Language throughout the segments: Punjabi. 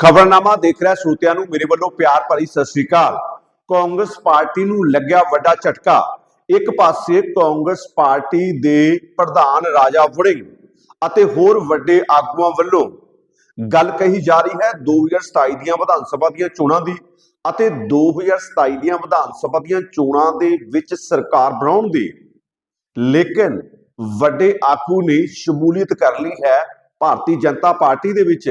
ਖਬਰਨਾਮਾ ਦੇਖ ਰਿਹਾ ਸਰੋਤਿਆਂ ਨੂੰ, ਮੇਰੇ ਵੱਲੋਂ ਪਿਆਰ ਭਰੀ ਸਤਿ ਸ੍ਰੀ ਅਕਾਲ। ਕਾਂਗਰਸ ਪਾਰਟੀ ਨੂੰ ਲੱਗਿਆ ਵੱਡਾ ਝਟਕਾ। ਇੱਕ ਪਾਸੇ ਕਾਂਗਰਸ ਪਾਰਟੀ ਦੇ ਪ੍ਰਧਾਨ ਰਾਜਾ ਵੜਿੰਗ ਅਤੇ ਹੋਰ ਵੱਡੇ ਆਗੂਆਂ ਵੱਲੋਂ ਗੱਲ ਕਹੀ ਜਾ ਰਹੀ ਹੈ 2027 ਦੀਆਂ ਵਿਧਾਨ ਸਭਾ ਦੀਆਂ ਚੋਣਾਂ ਦੀ ਅਤੇ 2027 ਦੀਆਂ ਵਿਧਾਨ ਸਭਾ ਦੀਆਂ ਚੋਣਾਂ ਦੇ ਵਿੱਚ ਸਰਕਾਰ ਬਣਾਉਣ ਦੀ। ਲੇਕਿਨ ਵੱਡੇ ਆਗੂ ਨੇ ਸ਼ਮੂਲੀਅਤ ਕਰ ਲਈ ਹੈ, ਭਾਰਤੀ ਜਨਤਾ ਪਾਰਟੀ ਦੇ ਵਿੱਚ।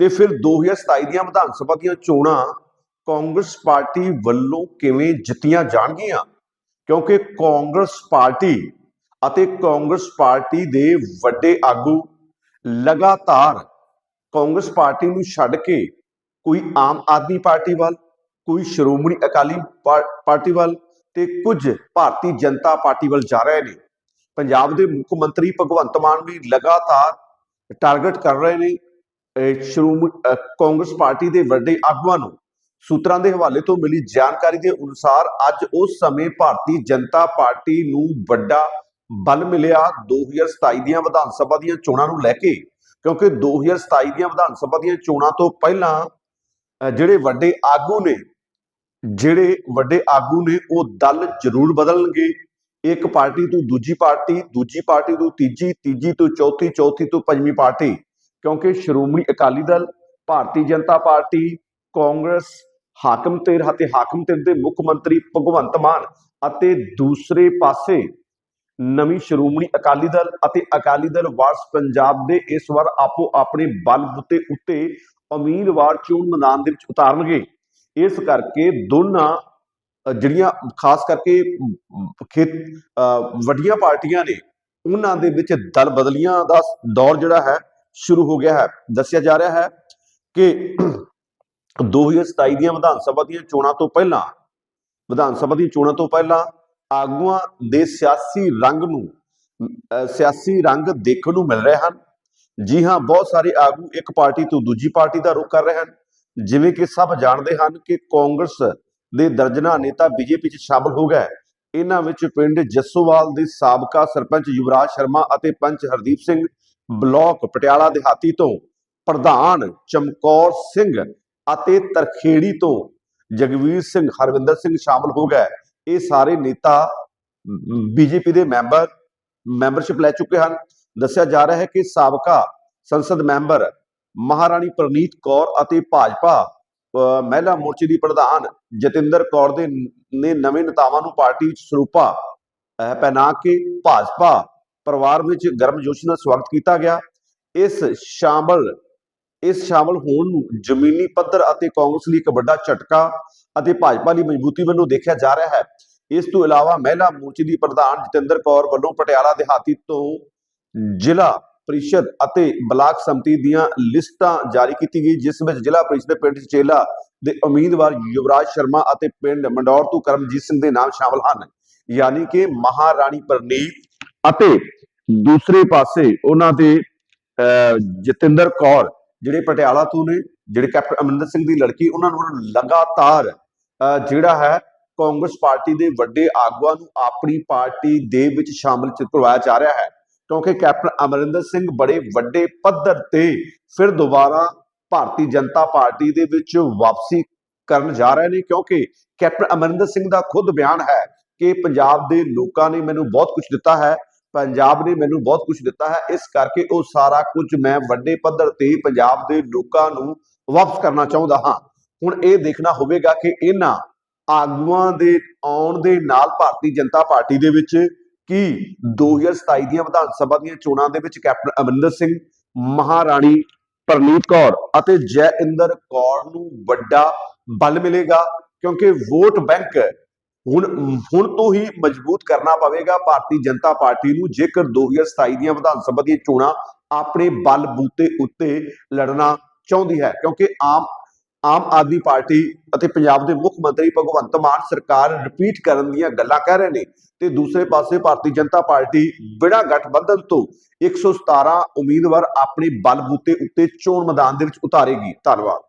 ਤੇ ਫਿਰ 2027 ਦੀਆਂ ਵਿਧਾਨ ਸਭਾ ਦੀਆਂ ਚੋਣਾਂ ਕਾਂਗਰਸ ਪਾਰਟੀ ਵੱਲੋਂ ਕਿਵੇਂ ਜਿੱਤੀਆਂ ਜਾਣਗੀਆਂ? ਕਿਉਂਕਿ ਕਾਂਗਰਸ ਪਾਰਟੀ ਅਤੇ ਕਾਂਗਰਸ ਪਾਰਟੀ ਦੇ ਵੱਡੇ ਆਗੂ ਲਗਾਤਾਰ ਕਾਂਗਰਸ ਪਾਰਟੀ ਨੂੰ ਛੱਡ ਕੇ ਕੋਈ ਆਮ ਆਦਮੀ ਪਾਰਟੀ ਵੱਲ, ਕੋਈ ਸ਼੍ਰੋਮਣੀ ਅਕਾਲੀ ਪਾ- ਪਾਰਟੀ ਵੱਲ ਤੇ ਕੁਝ ਭਾਰਤੀ ਜਨਤਾ ਪਾਰਟੀ ਵੱਲ ਜਾ ਰਹੇ ਨੇ। ਪੰਜਾਬ ਦੇ ਮੁੱਖ ਮੰਤਰੀ ਭਗਵੰਤ ਮਾਨ ਵੀ ਲਗਾਤਾਰ ਟਾਰਗੇਟ ਕਰ ਰਹੇ ਨੇ ਸ਼੍ਰੋਮਣੀ ਕਾਂਗਰਸ ਪਾਰਟੀ ਦੇ ਵੱਡੇ ਆਗੂਆਂ ਨੂੰ ਸੂਤਰਾਂ ਦੇ ਹਵਾਲੇ ਤੋਂ ਮਿਲੀ ਜਾਣਕਾਰੀ ਦੇ ਅਨੁਸਾਰ ਅੱਜ ਉਸ ਸਮੇਂ ਭਾਰਤੀ ਜਨਤਾ ਪਾਰਟੀ ਨੂੰ ਵੱਡਾ ਬਲ ਮਿਲਿਆ। 2027 ਦੀਆਂ ਵਿਧਾਨ ਸਭਾ ਦੀਆਂ ਚੋਣਾਂ ਨੂੰ ਲੈ ਕੇ, ਕਿਉਂਕਿ 2027 ਦੀਆਂ ਵਿਧਾਨ ਸਭਾ ਦੀਆਂ ਚੋਣਾਂ ਤੋਂ ਪਹਿਲਾਂ ਜਿਹੜੇ ਵੱਡੇ ਆਗੂ ਨੇ, ਜਿਹੜੇ ਵੱਡੇ ਆਗੂ ਨੇ ਉਹ ਦਲ ਜ਼ਰੂਰ ਬਦਲਣਗੇ। ਇੱਕ ਪਾਰਟੀ ਤੋਂ ਦੂਜੀ ਪਾਰਟੀ ਦੂਜੀ ਪਾਰਟੀ ਤੋਂ ਤੀਜੀ ਤੀਜੀ ਤੋਂ ਚੌਥੀ ਚੌਥੀ ਤੋਂ ਪੰਜਵੀਂ ਪਾਰਟੀ ਕਿਉਂਕਿ ਸ਼੍ਰੋਮਣੀ ਅਕਾਲੀ ਦਲ, ਭਾਰਤੀ ਜਨਤਾ ਪਾਰਟੀ, ਕਾਂਗਰਸ, ਹਾਕਮ ਧਿਰ ਅਤੇ ਹਾਕਮ ਧਿਰ ਦੇ ਮੁੱਖ ਮੰਤਰੀ ਭਗਵੰਤ ਮਾਨ ਅਤੇ ਦੂਸਰੇ ਪਾਸੇ ਨਵੀਂ ਸ਼੍ਰੋਮਣੀ ਅਕਾਲੀ ਦਲ ਅਤੇ ਅਕਾਲੀ ਦਲ ਵਾਰਸ ਪੰਜਾਬ ਦੇ ਇਸ ਵਾਰ ਆਪੋ ਆਪਣੇ ਬਲ ਬੁੱਤੇ ਉੱਤੇ ਉਮੀਦਵਾਰ ਚੋਣ ਮੈਦਾਨ ਦੇ ਵਿੱਚ ਉਤਾਰਨਗੇ। ਇਸ ਕਰਕੇ ਦੋਨਾਂ ਜਿਹੜੀਆਂ ਖਾਸ ਕਰਕੇ ਖੇਤ ਵੱਡੀਆਂ ਪਾਰਟੀਆਂ ਨੇ, ਉਹਨਾਂ ਦੇ ਵਿੱਚ ਦਲ ਬਦਲੀਆਂ ਦਾ ਦੌਰ ਜਿਹੜਾ ਹੈ ਸ਼ੁਰੂ ਹੋ ਗਿਆ ਹੈ। ਦੱਸਿਆ ਜਾ ਰਿਹਾ ਹੈ ਕਿ 2027 ਦੀਆਂ ਵਿਧਾਨ ਸਭਾ ਦੀਆਂ ਚੋਣਾਂ ਤੋਂ ਪਹਿਲਾਂ, ਵਿਧਾਨ ਸਭਾ ਦੀਆਂ ਚੋਣਾਂ ਤੋਂ ਪਹਿਲਾਂ ਆਗੂਆਂ ਦੇ ਸਿਆਸੀ ਰੰਗ ਨੂੰ ਸਿਆਸੀ ਰੰਗ ਦੇਖਣ ਨੂੰ ਮਿਲ ਰਹੇ ਹਨ। ਜੀ ਹਾਂ, ਬਹੁਤ ਸਾਰੇ ਆਗੂ ਇੱਕ ਪਾਰਟੀ ਤੋਂ ਦੂਜੀ ਪਾਰਟੀ ਦਾ ਰੁਖ ਕਰ ਰਹੇ ਹਨ। ਜਿਵੇਂ ਕਿ ਸਭ ਜਾਣਦੇ ਹਨ ਕਿ ਕਾਂਗਰਸ ਦੇ ਦਰਜਨਾ ਨੇਤਾ ਬੀਜੇਪੀ 'ਚ ਸ਼ਾਮਲ ਹੋ ਗਏ। ਇਹਨਾਂ ਵਿੱਚ ਪਿੰਡ ਜੱਸੋਵਾਲ ਦੇ ਸਾਬਕਾ ਸਰਪੰਚ ਯੁਵਰਾਜ ਸ਼ਰਮਾ ਅਤੇ ਪੰਚ ਹਰਦੀਪ ਸਿੰਘ ਬਲਾਕ ਪਟਿਆਲਾ ਦਿਹਾਤੀ ਤੋਂ ਪ੍ਰਧਾਨ ਚਮਕੌਰ ਸਿੰਘ ਅਤੇ ਤਰਖੇੜੀ ਤੋਂ ਜਗਵੀਰ ਸਿੰਘ ਹਰਵਿੰਦਰ ਸਿੰਘ ਸ਼ਾਮਲ ਹੋ ਗਏ। ਇਹ ਸਾਰੇ ਨੇਤਾ ਬੀਜੇਪੀ ਦੇ ਮੈਂਬਰ ਮੈਂਬਰਸ਼ਿਪ ਲੈ ਚੁੱਕੇ ਹਨ। ਦੱਸਿਆ ਜਾ ਰਿਹਾ ਹੈ ਕਿ ਸਾਬਕਾ ਸੰਸਦ ਮੈਂਬਰ ਮਹਾਰਾਣੀ ਪ੍ਰਨੀਤ ਕੌਰ ਅਤੇ ਭਾਜਪਾ ਅ, ਮਹਿਲਾ ਮੋਰਚੇ ਦੀ ਪ੍ਰਧਾਨ ਜਤਿੰਦਰ ਕੌਰ ਦੇ ਨੇ ਨਵੇਂ ਨੇਤਾਵਾਂ ਨੂੰ ਪਾਰਟੀ ਵਿੱਚ ਸਰੂਪਾ ਪਹਿਨਾ ਕੇ ਭਾਜਪਾ ਪਰਿਵਾਰ ਵਿੱਚ ਗਰਮਜੋਸ਼ੀ ਨਾਲ ਸਵਾਗਤ ਕੀਤਾ ਗਿਆ। ਇਸ ਸ਼ਾਮਲ ਇਸ ਸ਼ਾਮਲ ਹੋਣ ਨੂੰ ਜ਼ਮੀਨੀ ਪੱਧਰ ਅਤੇ ਕਾਂਗਰਸ ਲਈ ਇੱਕ ਵੱਡਾ ਝਟਕਾ ਅਤੇ ਭਾਜਪਾ ਲਈ ਮਜ਼ਬੂਤੀ ਵੱਲੋਂ ਦੇਖਿਆ ਜਾ ਰਿਹਾ ਹੈ। ਇਸ ਤੋਂ ਇਲਾਵਾ ਮਹਿਲਾ ਮੋਰਚੇ ਦੀ ਪ੍ਰਧਾਨ ਜਤਿੰਦਰ ਕੌਰ ਵੱਲੋਂ ਪਟਿਆਲਾ ਦਿਹਾਤੀ ਤੋਂ ਜ਼ਿਲ੍ਹਾ ਪ੍ਰੀਸ਼ਦ ਅਤੇ ਬਲਾਕ ਸੰਮਤੀ ਦੀਆਂ ਲਿਸਟਾਂ ਜਾਰੀ ਕੀਤੀ ਗਈ, ਜਿਸ ਵਿੱਚ ਜ਼ਿਲ੍ਹਾ ਪ੍ਰੀਸ਼ਦ ਪਿੰਡ ਚੇਲਾ ਦੇ ਉਮੀਦਵਾਰ ਯੁਵਰਾਜ ਸ਼ਰਮਾ ਅਤੇ ਪਿੰਡ ਮੰਡੌਰ ਤੋਂ ਕਰਮਜੀਤ ਸਿੰਘ ਦੇ ਨਾਮ ਸ਼ਾਮਲ ਹਨ। ਯਾਨੀ ਕਿ ਮਹਾਰਾਣੀ ਪ੍ਰਨੀਤ ਅਤੇ ਦੂਸਰੇ ਪਾਸੇ ਉਹਨਾਂ ਦੇ ਅਹ, ਜਤਿੰਦਰ ਕੌਰ ਜਿਹੜੇ ਪਟਿਆਲਾ ਤੋਂ ਨੇ ਜਿਹੜੇ ਕੈਪਟਨ ਅਮਰਿੰਦਰ ਸਿੰਘ ਦੀ ਲੜਕੀ ਉਹਨਾਂ ਨੂੰ ਲਗਾਤਾਰ ਅਹ, ਜਿਹੜਾ ਹੈ ਕਾਂਗਰਸ ਪਾਰਟੀ ਦੇ ਵੱਡੇ ਆਗੂਆਂ ਨੂੰ ਆਪਣੀ ਪਾਰਟੀ ਦੇ ਵਿੱਚ ਸ਼ਾਮਲ ਕਰਵਾਇਆ ਜਾ ਰਿਹਾ ਹੈ। ਕਿਉਂਕਿ ਕੈਪਟਨ ਅਮਰਿੰਦਰ ਸਿੰਘ ਬੜੇ ਵੱਡੇ ਪੱਧਰ ਤੇ ਫਿਰ ਦੁਬਾਰਾ ਭਾਰਤੀ ਜਨਤਾ ਪਾਰਟੀ ਦੇ ਵਿੱਚ ਵਾਪਸੀ ਕਰਨ ਜਾ ਰਹੇ ਨੇ ਕਿਉਂਕਿ ਕੈਪਟਨ ਅਮਰਿੰਦਰ ਸਿੰਘ ਦਾ ਖੁਦ ਬਿਆਨ ਹੈ ਕਿ ਪੰਜਾਬ ਦੇ ਲੋਕਾਂ ਨੇ ਮੈਨੂੰ ਬਹੁਤ ਕੁਝ ਦਿੱਤਾ ਹੈ। ਪੰਜਾਬ ਨੇ ਮੈਨੂੰ ਬਹੁਤ ਕੁਝ ਦਿੱਤਾ ਹੈ, ਇਸ ਕਰਕੇ ਉਹ ਸਾਰਾ ਕੁਝ ਮੈਂ ਵੱਡੇ ਪੱਧਰ ਤੇ ਪੰਜਾਬ ਦੇ ਲੋਕਾਂ ਨੂੰ ਵਾਪਸ ਕਰਨਾ ਚਾਹੁੰਦਾ ਹਾਂ। ਹੁਣ ਇਹ ਦੇਖਣਾ ਹੋਵੇਗਾ ਕਿ ਇਹਨਾਂ ਆਗੂਆਂ ਦੇ ਆਉਣ ਦੇ ਨਾਲ ਭਾਰਤੀ ਜਨਤਾ ਪਾਰਟੀ ਦੇ ਵਿੱਚ ਕੀ 2027 ਦੀਆਂ ਵਿਧਾਨ ਸਭਾ ਦੀਆਂ ਚੋਣਾਂ ਦੇ ਵਿੱਚ ਕੈਪਟਨ ਅਮਰਿੰਦਰ ਸਿੰਘ, ਮਹਾਰਾਣੀ ਪ੍ਰਨੀਤ ਕੌਰ ਅਤੇ ਜੈ ਇੰਦਰ ਕੌਰ ਨੂੰ ਵੱਡਾ ਬਲ ਮਿਲੇਗਾ ਕਿਉਂਕਿ ਵੋਟ ਬੈਂਕ ਹੁਣ ਹੁਣ ਤੋਂ ਹੀ ਮਜ਼ਬੂਤ ਕਰਨਾ ਪਵੇਗਾ ਭਾਰਤੀ ਜਨਤਾ ਪਾਰਟੀ ਨੂੰ, ਜੇਕਰ 2027 ਦੀਆਂ ਵਿਧਾਨ ਸਭਾ ਦੀਆਂ ਚੋਣਾਂ ਆਪਣੇ ਬਲ ਬੂਤੇ ਉੱਤੇ ਲੜਨਾ ਚਾਹੁੰਦੀ ਹੈ, ਕਿਉਂਕਿ ਆਮ ਆਮ ਆਦਮੀ ਪਾਰਟੀ ਅਤੇ ਪੰਜਾਬ ਦੇ ਮੁੱਖ ਮੰਤਰੀ ਭਗਵੰਤ ਮਾਨ ਸਰਕਾਰ ਰਿਪੀਟ ਕਰਨ ਦੀਆਂ ਗੱਲਾਂ ਕਹਿ ਰਹੇ ਨੇ ਤੇ ਦੂਸਰੇ ਪਾਸੇ ਭਾਰਤੀ ਜਨਤਾ ਪਾਰਟੀ ਬਿਨਾਂ ਗਠਬੰਧਨ ਤੋਂ 117 ਉਮੀਦਵਾਰ ਆਪਣੇ ਬਲ ਬੂਤੇ ਉੱਤੇ ਚੋਣ ਮੈਦਾਨ ਦੇ ਵਿੱਚ ਉਤਾਰੇਗੀ। ਧੰਨਵਾਦ।